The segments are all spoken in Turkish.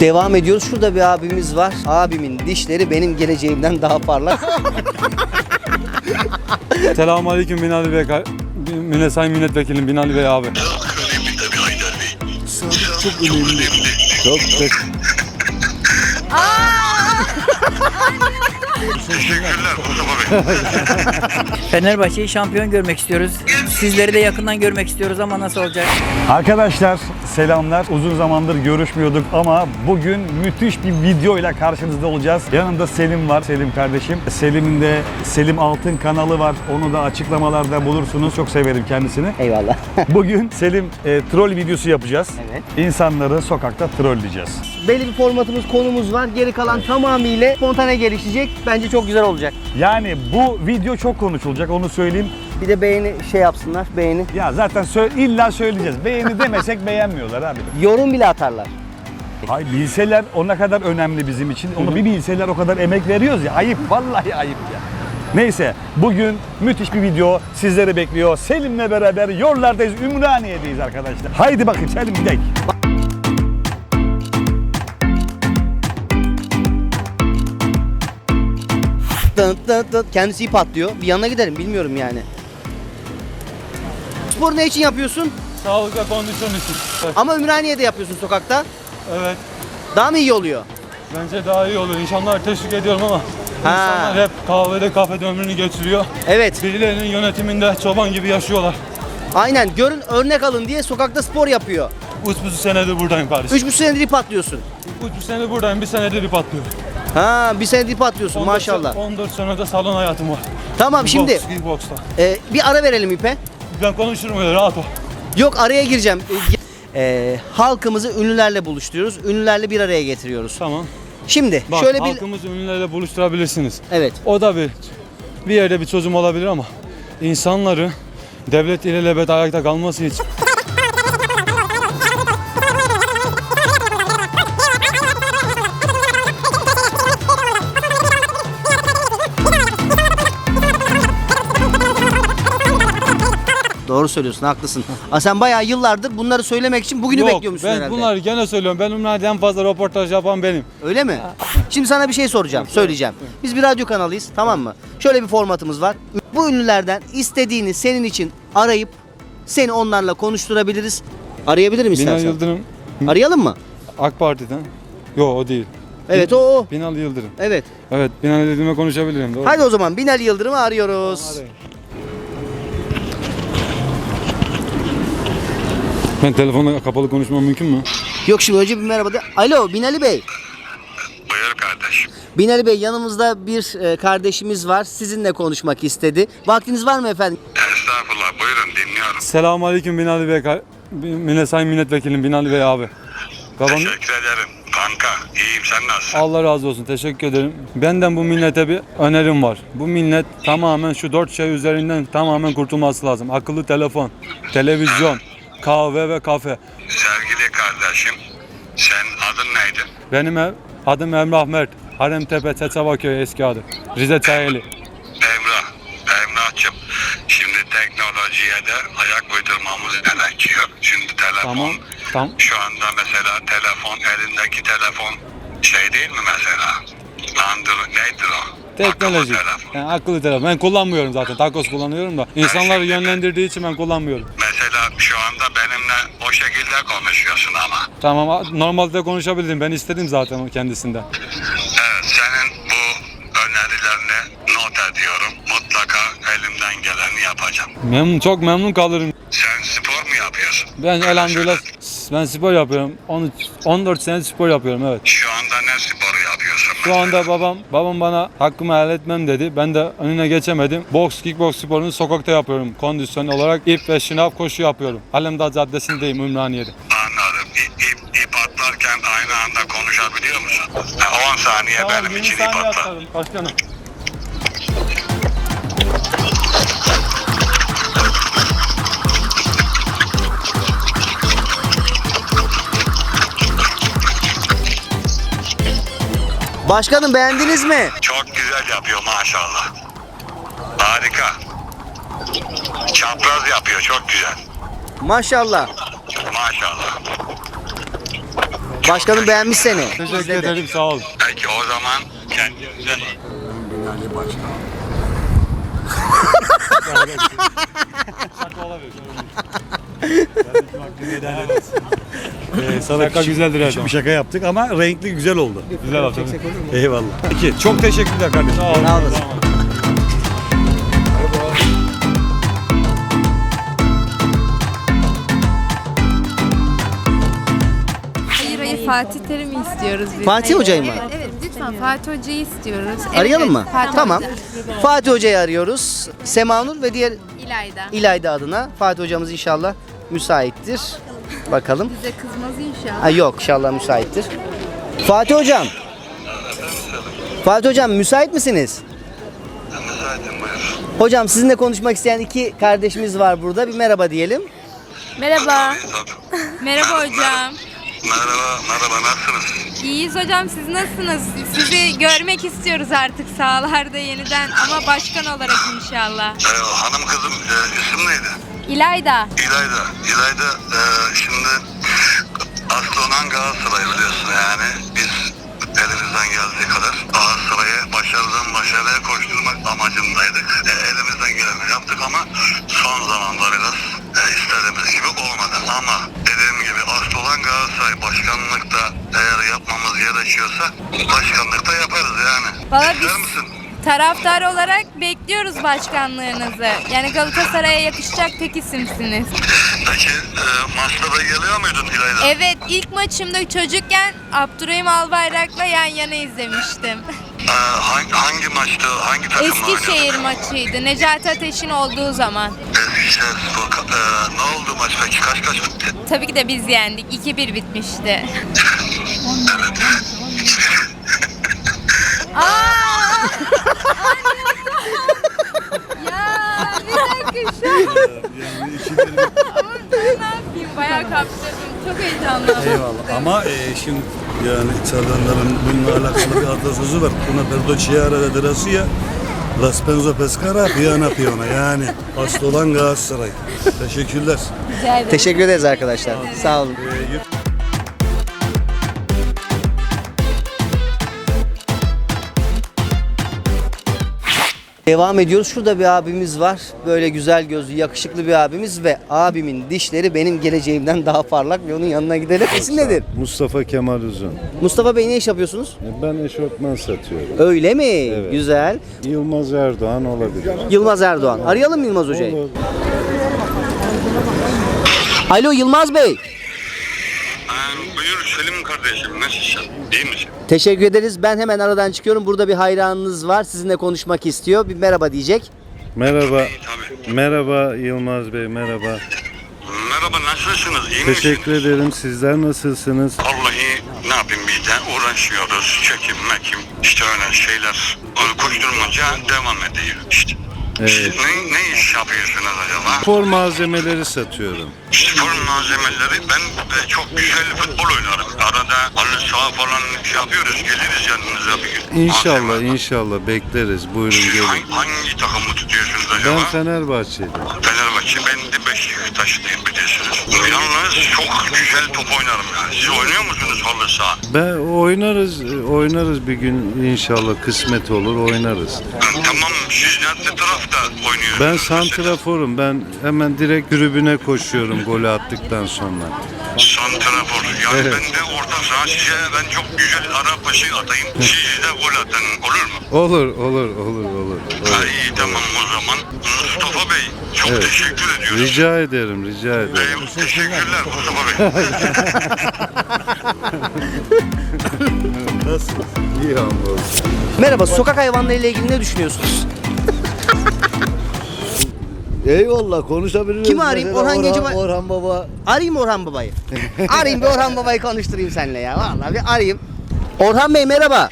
Devam ediyoruz. Şurada bir abimiz var. Abimin dişleri benim geleceğimden daha parlak. Selamun Aleyküm Binali Bey. Mine Sayın Milletvekilim Binali Bey abi. Çok önemli. Çok çok. Teşekkürler Mustafa Bey. Fenerbahçe'yi şampiyon görmek istiyoruz. Sizleri de yakından görmek istiyoruz ama nasıl olacak? Arkadaşlar selamlar. Uzun zamandır görüşmüyorduk ama bugün müthiş bir video ile karşınızda olacağız. Yanımda Selim var. Selim kardeşim. Selim'in de Selim Altın kanalı var. Onu da açıklamalarda bulursunuz. Çok severim kendisini. Eyvallah. Bugün Selim e, troll videosu yapacağız. Evet. İnsanları sokakta trolleyeceğiz. Belli bir formatımız, konumuz var. Geri kalan tamamıyla spontane gelişecek. Bence çok güzel olacak. Yani bu video çok konuşulacak onu söyleyeyim. Bir de beğeni şey yapsınlar, beğeni. Ya zaten sö- illa söyleyeceğiz. Beğeni demesek beğenmiyorlar abi. Yorum bile atarlar. Hay bilseler o ne kadar önemli bizim için. Onu bir bilseler o kadar emek veriyoruz ya. Ayıp vallahi ayıp ya. Neyse bugün müthiş bir video sizleri bekliyor. Selim'le beraber yollardayız. Ümraniye'deyiz arkadaşlar. Haydi bakın Selim gidelim. Tın tın tın. Kendisi ip atlıyor. Bir yanına gidelim bilmiyorum yani. Spor ne için yapıyorsun? Sağlık ve kondisyon için. Ama Ümraniye'de yapıyorsun sokakta. Evet. Daha mı iyi oluyor? Bence daha iyi olur. İnsanlar teşvik ediyorum ama Ha. insanlar hep kahvede kafede ömrünü geçiriyor. Evet. Birilerinin yönetiminde çoban gibi yaşıyorlar. Aynen. Görün örnek alın diye sokakta spor yapıyor. Üç buçuk senedir buradayım kardeşim. Üç buçuk senedir ip atlıyorsun. Üç buçuk senedir buradayım. Bir senedir ip atlıyorum. Ha bir senedir ip atlıyorsun 14 maşallah. se- 14 senede salon hayatım var. Tamam şimdi kickboks'ta. e, bir ara verelim ipe. Ben konuşurum öyle rahat ol. Yok araya gireceğim. E, e, halkımızı ünlülerle buluşturuyoruz. Ünlülerle bir araya getiriyoruz. Tamam. Şimdi Bak şöyle bir halkımızı ünlülerle buluşturabilirsiniz. Evet. O da bir bir yerde bir çözüm olabilir ama insanları devlet ilelebet ayakta kalması için Doğru söylüyorsun, haklısın. Aa, sen bayağı yıllardır bunları söylemek için bugünü Yok, bekliyormuşsun ben herhalde. bunları gene söylüyorum. Ben Ümraniye'de en fazla röportaj yapan benim. Öyle mi? Şimdi sana bir şey soracağım, söyleyeceğim. Biz bir radyo kanalıyız, tamam mı? Şöyle bir formatımız var. Bu ünlülerden istediğini senin için arayıp seni onlarla konuşturabiliriz. Arayabilirim Binal istersen. Yıldırım Arayalım mı? AK Parti'den. Yok o değil. Evet o o. Binal Yıldırım. Evet. Evet Binal Yıldırım'la konuşabilirim. Doğru. Hadi o zaman Binali Yıldırım'ı arıyoruz. Arayın. Ben telefonla kapalı konuşmam mümkün mü? Yok şimdi önce bir merhaba de. Alo Binali Bey. Buyur kardeşim. Binali Bey yanımızda bir e, kardeşimiz var. Sizinle konuşmak istedi. Vaktiniz var mı efendim? Estağfurullah buyurun dinliyorum. Selamun Aleyküm Binali Bey. kar- Mine Sayın Milletvekilim Binali Bey abi. Babam Teşekkür ederim. Kanka iyiyim sen nasılsın? Allah razı olsun. Teşekkür ederim. Benden bu millete bir önerim var. Bu millet tamamen şu dört şey üzerinden tamamen kurtulması lazım. Akıllı telefon, televizyon, kahve ve kafe. Sevgili kardeşim sen adın neydi? Benim ev, adım Emrah Mert. Haremtepe, Çeçevaköy eski adı. Rize Çayeli. Emrah. Emrah'cığım şimdi teknolojiye de ayak uydurmamız gerekiyor. Şimdi telefon Tamam. Tam. şu anda mesela telefon elindeki telefon şey değil mi mesela? Android nedir o? Teknoloji. Akıllı telefon. Yani akıllı telefon. Ben kullanmıyorum zaten. Takos kullanıyorum da. İnsanları yönlendirdiği için ben kullanmıyorum. Mesela şu anda benimle o şekilde konuşuyorsun ama. Tamam normalde konuşabilirim. Ben istedim zaten kendisinden. Evet, senin bu önerilerini not ediyorum. Mutlaka elimden geleni yapacağım. Memnun, çok memnun kalırım. Sen spor mu yapıyorsun? Ben elhamdülillah ben spor yapıyorum. 13, 14 sene spor yapıyorum evet. Ne sporu yapıyorsun? Şu anda babam babam bana hakkımı helal etmem dedi. Ben de önüne geçemedim. Boks, kickboks sporunu sokakta yapıyorum. Kondisyon olarak ip ve şınav koşu yapıyorum. Alemdağ Caddesi'ndeyim Ümraniye'de. Anladım. İp, ip, ip atlarken aynı anda konuşabiliyor musun? Ha, 10 saniye benim için ip atla. Başkanım. Başkanım beğendiniz mi? Çok güzel yapıyor maşallah. Harika. Çapraz yapıyor çok güzel. Maşallah. Maşallah. Başkanım beğenmiş seni. Teşekkür İzledi. ederim sağ ol. Peki o zaman kendinize Ee, sana Şaka güzeldir her zaman. bir şaka yaptık ama renkli güzel oldu. Güzel oldu. Eyvallah. Peki çok teşekkürler kardeşim. Sağ ol. Sağ olasın. Hayır hayır Fatih Terim'i istiyoruz biz. Fatih Hayır. Hoca'yı mı? Evet, evet lütfen Fatih Hoca'yı istiyoruz. Evet, Arayalım mı? evet, Fatih tamam. Hoca. Fatih Hoca'yı arıyoruz. Semanur ve diğer İlayda. İlayda adına. Fatih hocamız inşallah müsaittir. Bakalım. Bize kızmaz inşallah. Ha, yok inşallah müsaittir. Fatih hocam. Fatih hocam müsait misiniz? müsaitim buyur. Hocam sizinle konuşmak isteyen iki kardeşimiz var burada. Bir merhaba diyelim. Merhaba. Merhaba hocam. Merhaba, merhaba nasılsınız? İyiyiz hocam siz nasılsınız? Sizi görmek istiyoruz artık sahalarda yeniden ama başkan olarak inşallah. Ee, hanım kızım e, isim neydi? İlayda. İlayda. İlayda e, şimdi aslı olan Galatasaray biliyorsun yani. Biz elimizden geldiği kadar Galatasaray'ı başarıdan başarıya koşturmak amacındaydık. E, elimizden geleni yaptık ama son zamanda biraz e, istediğimiz gibi olmadı. Ama dediğim gibi aslı olan Galatasaray başkanlıkta eğer yapmamız gerekiyorsa başkanlıkta yaparız yani. Valla İster biz- misin? Taraftar olarak bekliyoruz başkanlığınızı. Yani Galatasaray'a yakışacak tek isimsiniz. Peki e, maçta da geliyor muydun İlayda? Evet ilk maçımda çocukken Abdurrahim Albayrak'la yan yana izlemiştim. Ee, hangi, hangi maçtı, hangi takımla Eskişehir oynuyordun? maçıydı. Necati Ateş'in olduğu zaman. Eskişehir Spor. Ka- Ee, ne oldu maç peki? Kaç kaç bitti? Tabii ki de biz yendik. 2-1 bitmişti. Aa! ya bir dakika şu an ne yapayım? Bayağı kaptırdım. Çok heyecanlandım. Eyvallah. Ama e, şimdi yani İtalyanların bununla alakalı bir atasözü var. Una perdo ciara de Drasia, La Spenzo Pescara, Piana Piona. Yani asıl olan Galatasaray. Teşekkürler. Rica ederim. Teşekkür ederiz arkadaşlar. Sağ olun. Ee, Devam ediyoruz. Şurada bir abimiz var. Böyle güzel gözlü, yakışıklı bir abimiz ve abimin dişleri benim geleceğimden daha parlak ve onun yanına gidelim. İsim nedir? Mustafa Kemal Uzun. Mustafa Bey ne iş yapıyorsunuz? Ben eşofman satıyorum. Öyle mi? Güzel. Yılmaz Erdoğan olabilir. Yılmaz Erdoğan. Arayalım mı Yılmaz Hoca'yı? Olur. Alo Yılmaz Bey. Buyur Selim kardeşim. Nasılsın? İyi misin? Teşekkür ederiz. Ben hemen aradan çıkıyorum. Burada bir hayranınız var. Sizinle konuşmak istiyor. Bir merhaba diyecek. Merhaba. Tabii. Merhaba Yılmaz Bey, merhaba. Merhaba nasılsınız? İyi Teşekkür misiniz? ederim. Sizler nasılsınız? Vallahi ne yapayım biz de uğraşıyoruz. Çekim, mekim işte öyle şeyler. Koşturmaca devam ediyor işte. Evet. Ne, ne iş yapıyorsunuz acaba? Spor malzemeleri satıyorum. Spor malzemeleri ben de çok güzel futbol oynarım. Arada halı saha falan şey yapıyoruz. Geliriz yanınıza bir gün. İnşallah, Malzeme. inşallah bekleriz. Buyurun Siz gelin. hangi, hangi takımı tutuyorsunuz acaba? Ben Fenerbahçeliyim. Fenerbahçe, ben de Beşiktaşlıyım biliyorsunuz. Yalnız çok güzel top oynarım ya. Siz oynuyor musunuz halı saha? Ben oynarız, oynarız bir gün inşallah kısmet olur oynarız. Tamam, siz ne tarafta oynuyorsunuz? Ben santraforum. Ben hemen direkt tribüne koşuyorum golü attıktan sonra. Santrafor. Yani Evet. ben de orta saha size ben çok güzel ara başı atayım. Siz de gol atın. Olur mu? Olur, olur, olur, olur. Ha, olur. iyi tamam o zaman. Mustafa Bey çok Evet. teşekkür ediyoruz. Rica ederim, rica ederim. Eyvallah, teşekkürler Mustafa Bey. Nasıl? İyi hamdolsun. Merhaba. Sokak hayvanları ile ilgili ne düşünüyorsunuz? Eyvallah konuşabiliriz. Kimi arayayım? Mesela Orhan Gencebay- Orhan Baba. Arayayım Orhan Baba'yı. arayayım bir Orhan Baba'yı konuşturayım seninle ya. Vallahi bir arayayım. Orhan Bey merhaba.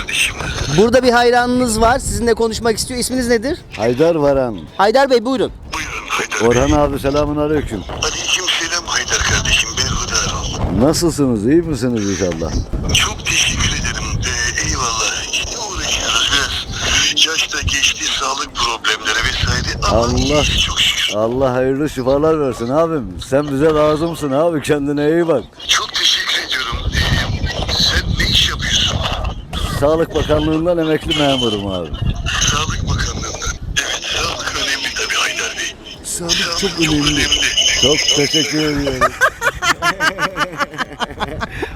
Kardeşim. Burada bir hayranınız var. Sizinle konuşmak istiyor. İsminiz nedir? Haydar Varan. Haydar Bey buyurun. Buyurun Haydar Orhan Bey. abi selamun aleyküm. Aleyküm selam Haydar kardeşim. Berhudar ol. Nasılsınız? iyi misiniz inşallah? Çok teşekkür ederim. Ee, eyvallah. Yine uğraşıyoruz biraz. Yaşta geçti sağlık problemleri vesaire ama Allah- iyiyiz çok şükür. Allah hayırlı şifalar versin abim. Sen bize lazımsın abi. Kendine iyi bak. Çok teşekkür Sağlık Bakanlığı'ndan emekli memurum abi. Sağlık Bakanlığı'ndan. Evet sağlık önemli tabii Haydar Bey. Sağlık, çok, önemli. Çok teşekkür ediyorum.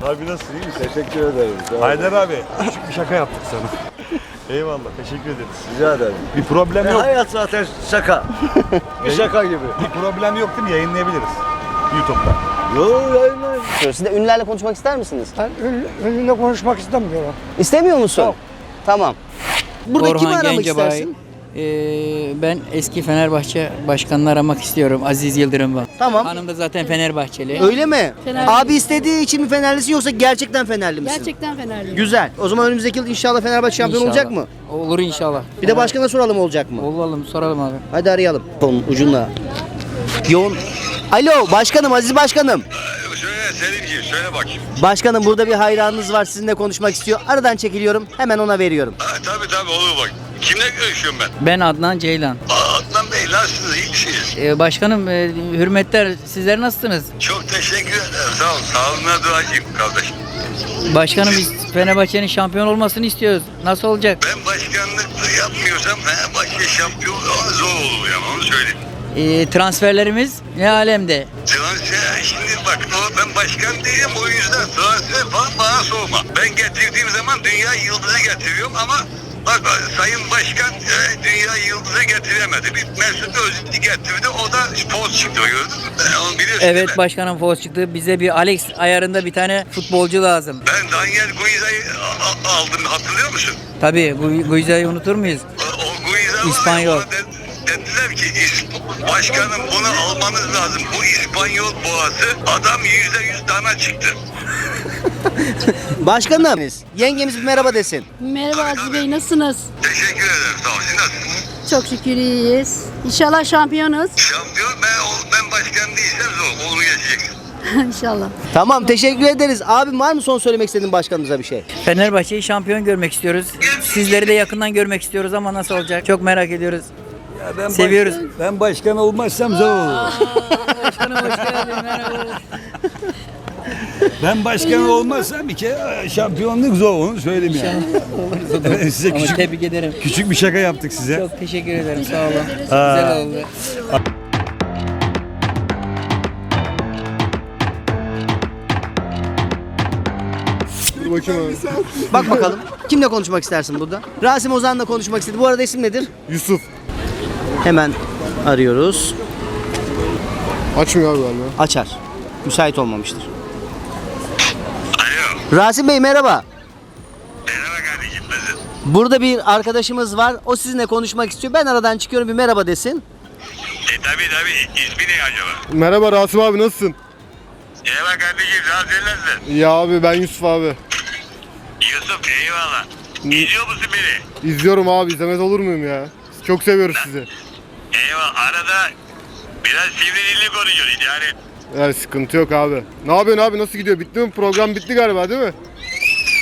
Abi nasılsın iyi misin? teşekkür ederim. Haydar abi küçük bir şaka yaptık sana. Eyvallah teşekkür ederiz. Rica ederim. Bir problem E, yok. hayat zaten şaka. bir şaka gibi. Bir problem yok değil mi? Yayınlayabiliriz. YouTube'da. Yo yayınlayın. Siz de ünlülerle konuşmak ister misiniz? Ben ün- ünlüyle konuşmak istemiyorum. İstemiyor musun? Tamam. Burada kimi Orhan aramak Gencebay. istersin? Ee, ben eski Fenerbahçe başkanını aramak istiyorum. Aziz Yıldırım var. Tamam. Hanım da zaten Fenerbahçeli. Öyle mi? Fenerli. Abi istediği için mi Fenerlisin yoksa gerçekten Fenerli misin? Gerçekten Fenerliyim. Güzel. O zaman önümüzdeki yıl inşallah Fenerbahçe şampiyon İnşallah. olacak mı? Olur inşallah. Bir de başkana soralım olacak mı? Olalım soralım abi. Hadi arayalım. Onun ucunla. Yoğun. Alo başkanım Aziz başkanım. Selimciğim söyle bakayım. Başkanım burada bir hayranınız var sizinle konuşmak istiyor. Aradan çekiliyorum hemen ona veriyorum. Ha, tabii tabii olur bak. Kimle görüşüyorum ben? Ben Adnan Ceylan. Aa, Adnan Bey nasılsınız iyi misiniz? Ee, başkanım e, hürmetler sizler nasılsınız? Çok teşekkür ederim sağ olun. Sağlığına duacıyım kardeşim. Başkanım biz Fenerbahçe'nin şampiyon olmasını istiyoruz. Nasıl olacak? Ben başkanlık yapmıyorsam Fenerbahçe şampiyon zor olur yani onu söyleyeyim. Ee, transferlerimiz ne alemde? Transfer şimdi bak o ben başkan değilim o yüzden transfer falan bana sorma. Ben getirdiğim zaman dünya yıldızı getiriyorum ama bak sayın başkan e, dünya yıldızı getiremedi. Bir Mesut Özil'i getirdi o da spor çıktı gördün mü? Ben onu biliyorsun değil Evet mi? başkanım Foz çıktı. Bize bir Alex ayarında bir tane futbolcu lazım. Ben Daniel Guiza'yı aldım hatırlıyor musun? Tabii Gu- Guiza'yı unutur muyuz? O, o Guiza var ya, İspanyol. ona de- dediler ki "İsp- başkanım bunu almanız lazım. Bu İspanyol boğası adam yüzde yüz dana çıktı. Başkanım yengemiz bir merhaba desin. Merhaba Aziz Bey nasılsınız? Teşekkür ederim sağ olun. Siz nasılsınız? Çok şükür iyiyiz. İnşallah şampiyonuz. Şampiyon ben, ol- ben başkan değilsem zor. Onu geçeceksin. İnşallah. Tamam teşekkür ederiz. Abim var mı son söylemek istediğin başkanımıza bir şey? Fenerbahçe'yi şampiyon görmek istiyoruz. Sizleri de yakından görmek istiyoruz ama nasıl olacak? Çok merak ediyoruz. Seviyoruz. Ben başkan olmazsam zor olur. Başkanım hoş geldin. Merhaba. Ben başkan olmazsam bir kere şampiyonluk zor onu söyleyeyim yani. Evet, Size Ama küçük, tebrik ederim. küçük bir şaka yaptık size. Çok teşekkür ederim. Sağ olun. Güzel oldu. Bak bakalım. Kimle konuşmak istersin burada? Rasim Ozan'la konuşmak istedi. Bu arada isim nedir? Yusuf. Hemen arıyoruz. Açmıyor abi galiba. Açar. Müsait olmamıştır. Alo. Rasim Bey merhaba. Merhaba kardeşim nasıl? Burada bir arkadaşımız var. O sizinle konuşmak istiyor. Ben aradan çıkıyorum bir merhaba desin. E tabi tabi. İsmi ne acaba? Merhaba Rasim abi nasılsın? Merhaba kardeşim. Sen nasılsın? Ya abi ben Yusuf abi. Yusuf eyvallah. İzliyor musun beni? İzliyorum abi izlemez olur muyum ya? Çok seviyoruz sizi. Eyvallah. Arada biraz sivri dilli konuşuyoruz. Yani Yani sıkıntı yok abi. Ne yapıyorsun abi nasıl gidiyor? Bitti mi? Program bitti galiba değil mi?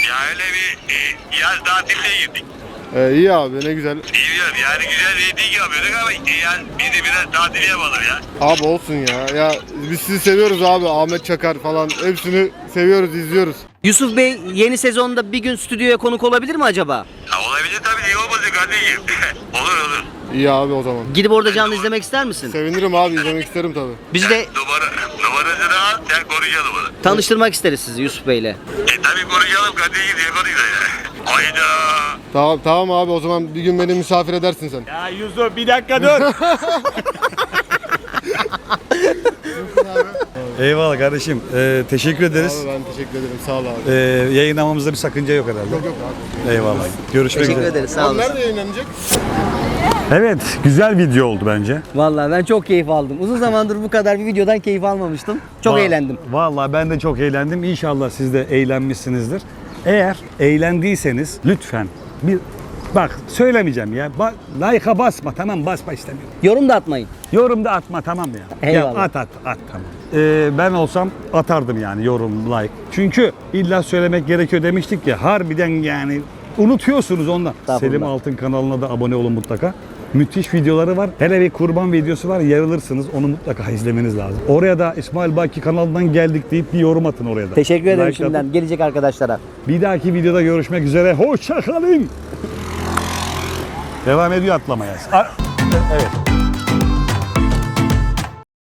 ya öyle bir e, yaz tatiline girdik. Ee, iyi abi ne güzel. Biliyorum yani güzel reyting yapıyorduk ama e, yani biz de biraz tatil yapalım ya. Abi olsun ya. Ya biz sizi seviyoruz abi. Ahmet Çakar falan hepsini seviyoruz, izliyoruz. Yusuf Bey yeni sezonda bir gün stüdyoya konuk olabilir mi acaba? Ha, olabilir tabii niye olmasın kardeşim. olur olur. İyi abi o zaman. Gidip orada canlı izlemek ister misin? Sevinirim abi izlemek isterim tabii. Biz de Numara, numarasını al sen konuşalım onu. tanıştırmak isteriz sizi Yusuf Bey'le. E tabii konuşalım kardeşim diye konuşalım ya. Hayda. Tamam tamam abi o zaman bir gün beni misafir edersin sen. Ya Yusuf bir dakika dur. Eyvallah kardeşim. Ee, teşekkür ederiz. Abi ben teşekkür ederim sağ ol abi. Ee, yayınlamamızda bir sakınca yok herhalde. Yok yok abi. Eyvallah. Görüşmek Teşekkür üzere. ederiz sağ Abi olasın. nerede yayınlanacak? Evet, güzel video oldu bence. Vallahi ben çok keyif aldım. Uzun zamandır bu kadar bir videodan keyif almamıştım. Çok Va- eğlendim. Vallahi ben de çok eğlendim. İnşallah siz de eğlenmişsinizdir. Eğer eğlendiyseniz lütfen bir bak söylemeyeceğim ya. Ba, like'a basma tamam basma istemiyorum. Yorum da atmayın. Yorum da atma tamam ya. Eyvallah. Ya at at at tamam. Ee, ben olsam atardım yani yorum like. Çünkü illa söylemek gerekiyor demiştik ya harbiden yani unutuyorsunuz ondan. Selim Altın kanalına da abone olun mutlaka. Müthiş videoları var. Hele bir kurban videosu var. Yarılırsınız. Onu mutlaka izlemeniz lazım. Oraya da İsmail Baki kanalından geldik deyip bir yorum atın oraya da. Teşekkür ederim Like şimdiden atın. gelecek arkadaşlara. Bir dahaki videoda görüşmek üzere. Hoşça kalın. Devam ediyor atlamaya. Evet.